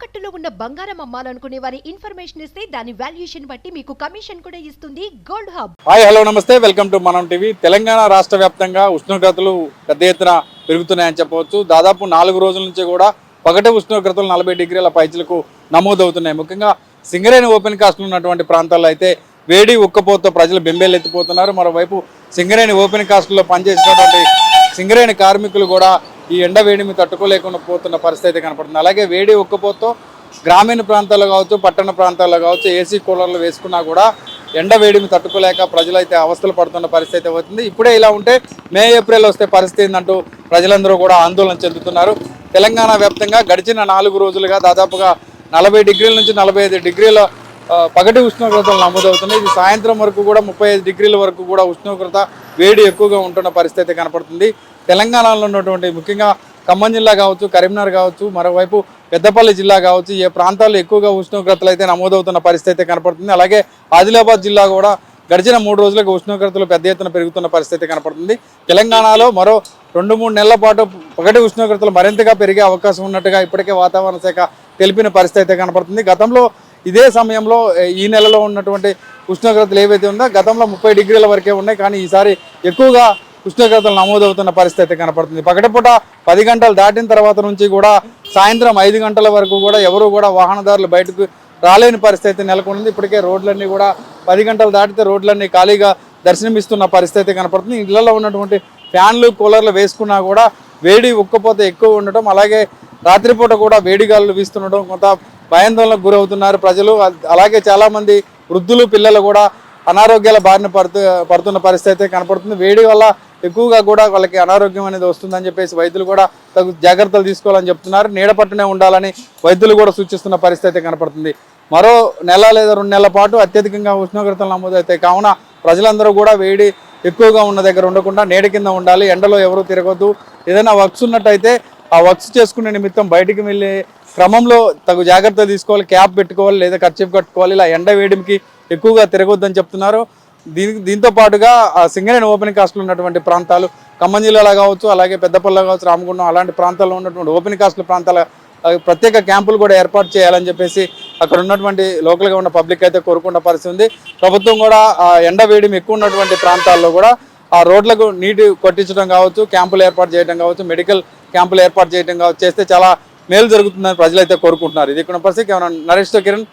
తాకట్టులో ఉన్న బంగారం అమ్మాలనుకునే వారి ఇన్ఫర్మేషన్ ఇస్తే దాని వాల్యుయేషన్ బట్టి మీకు కమిషన్ కూడా ఇస్తుంది గోల్డ్ హబ్. హాయ్ హలో నమస్తే. Welcome to Manam TV. Telangana రాష్ట్ర వ్యాప్తంగా ఉష్ణోగ్రతలు పెద్ద ఎత్తున పెరుగుతున్నాయని చెప్పవచ్చు. దాదాపు నాలుగు రోజుల నుంచి కూడా పగటి ఉష్ణోగ్రతలు నలభై డిగ్రీల పైచులకు నమోదవుతున్నాయి. ముఖ్యంగా సింగరేణి ఓపెన్ కాస్ట్లు ఉన్నటువంటి ప్రాంతాల్లో అయితే వేడి ఉక్కపోతూ ప్రజలు బెంబేలెత్తిపోతున్నారు. మరోవైపు సింగరేణి ఓపెన్ కాస్ట్లో పనిచేసినటువంటి సింగరేణి కార్మికులు కూడా ఈ ఎండ వేడిని తట్టుకోలేకుండా పోతున్న పరిస్థితి అయితే కనపడుతుంది. అలాగే వేడి ఉక్కపోతూ గ్రామీణ ప్రాంతాల్లో కావచ్చు పట్టణ ప్రాంతాల్లో కావచ్చు ఏసీ కూలర్లు వేసుకున్నా కూడా ఎండ వేడిని తట్టుకోలేక ప్రజలైతే అవస్థలు పడుతున్న పరిస్థితి అవుతుంది. ఇప్పుడే ఇలా ఉంటే మే ఏప్రిల్ వస్తే పరిస్థితి ఏంటంటూ ప్రజలందరూ కూడా ఆందోళన చెందుతున్నారు. తెలంగాణ వ్యాప్తంగా గడిచిన నాలుగు రోజులుగా దాదాపుగా నలభై డిగ్రీల నుంచి నలభై ఐదు డిగ్రీల పగటి ఉష్ణోగ్రతలు నమోదవుతున్నాయి. ఇది సాయంత్రం వరకు కూడా ముప్పై ఐదు డిగ్రీల వరకు కూడా ఉష్ణోగ్రత వేడి ఎక్కువగా ఉంటున్న పరిస్థితి కనపడుతుంది. తెలంగాణలో ఉన్నటువంటి ముఖ్యంగా ఖమ్మం జిల్లా కావచ్చు కరీంనగర్ కావచ్చు మరోవైపు పెద్దపల్లి జిల్లా కావచ్చు ఏ ప్రాంతాల్లో ఎక్కువగా ఉష్ణోగ్రతలు అయితే నమోదవుతున్న పరిస్థితి అయితే కనపడుతుంది. అలాగే ఆదిలాబాద్ జిల్లా కూడా గడిచిన మూడు రోజులకు ఉష్ణోగ్రతలు పెద్ద ఎత్తున పెరుగుతున్న పరిస్థితి కనపడుతుంది. తెలంగాణలో మరో రెండు మూడు నెలల పాటు పగటి ఉష్ణోగ్రతలు మరింతగా పెరిగే అవకాశం ఉన్నట్టుగా ఇప్పటికే వాతావరణ శాఖ తెలిపిన పరిస్థితి అయితే కనపడుతుంది. గతంలో ఇదే సమయంలో ఈ నెలలో ఉన్నటువంటి ఉష్ణోగ్రతలు ఏవైతే ఉందో గతంలో ముప్పై డిగ్రీల వరకే ఉన్నాయి. కానీ ఈసారి ఎక్కువగా ఉష్ణోగ్రతలు నమోదవుతున్న పరిస్థితి అయితే కనపడుతుంది. పగటిపూట పది గంటలు దాటిన తర్వాత నుంచి కూడా సాయంత్రం ఐదు గంటల వరకు కూడా ఎవరు కూడా వాహనదారులు బయటకు రాలేని పరిస్థితి నెలకొంది. ఇప్పటికే రోడ్లన్నీ కూడా పది గంటలు దాటితే రోడ్లన్నీ ఖాళీగా దర్శనమిస్తున్న పరిస్థితి కనపడుతుంది. ఇళ్ళలో ఉన్నటువంటి ఫ్యాన్లు కూలర్లు వేసుకున్నా కూడా వేడి ఉక్కపోతే ఎక్కువ ఉండటం అలాగే రాత్రిపూట కూడా వేడిగాలు వీస్తుండటం కొంత భయాందోళనకు గురవుతున్నారు ప్రజలు. అలాగే చాలామంది వృద్ధులు పిల్లలు కూడా అనారోగ్యాల బారిన పడుతు పడుతున్న పరిస్థితి అయితే కనపడుతుంది. వేడి వల్ల ఎక్కువగా కూడా వాళ్ళకి అనారోగ్యం అనేది వస్తుందని చెప్పేసి వైద్యులు కూడా తగు జాగ్రత్తలు తీసుకోవాలని చెప్తున్నారు. నీడ పట్టునే ఉండాలని వైద్యులు కూడా సూచిస్తున్న పరిస్థితి కనపడుతుంది. మరో నెల లేదా రెండు నెలల పాటు అత్యధికంగా ఉష్ణోగ్రతలు నమోదవుతాయి కావున ప్రజలందరూ కూడా వేడి ఎక్కువగా ఉన్న దగ్గర ఉండకుండా నీడ కింద ఉండాలి. ఎండలో ఎవరూ తిరగొద్దు. ఏదైనా వర్క్స్ ఉన్నట్టయితే ఆ వర్క్స్ చేసుకునే నిమిత్తం బయటికి వెళ్ళే క్రమంలో తగు జాగ్రత్తలు తీసుకోవాలి. క్యాప్ పెట్టుకోవాలి లేదా ఖర్చు కట్టుకోవాలి. ఇలా ఎండ వేడికి ఎక్కువగా తిరగొద్దని చెప్తున్నారు. దీనికి దీంతో పాటుగా సింగరేణి ఓపెన్ కాస్ట్లు ఉన్నటువంటి ప్రాంతాలు ఖమ్మం జిల్లాలో కావచ్చు అలాగే పెద్దపల్లి కావచ్చు రామగుండం అలాంటి ప్రాంతాల్లో ఉన్నటువంటి ఓపెన్ కాస్ట్ల ప్రాంతాల ప్రత్యేక క్యాంపులు కూడా ఏర్పాటు చేయాలని చెప్పేసి అక్కడ ఉన్నటువంటి లోకల్గా ఉన్న పబ్లిక్ అయితే కోరుకున్న పరిస్థితి ఉంది. ప్రభుత్వం కూడా ఆ ఎండ వేడిమి ఎక్కువ ఉన్నటువంటి ప్రాంతాల్లో కూడా ఆ రోడ్లకు నీటి కొట్టించడం కావచ్చు క్యాంపులు ఏర్పాటు చేయడం కావచ్చు మెడికల్ క్యాంపులు ఏర్పాటు చేయడం కావచ్చు చేస్తే చాలా మేలు జరుగుతుందని ప్రజలైతే కోరుకుంటున్నారు. ఇది ఇక్కడ పరిస్థితి. కేవలం నరేష్తో కిరణ్.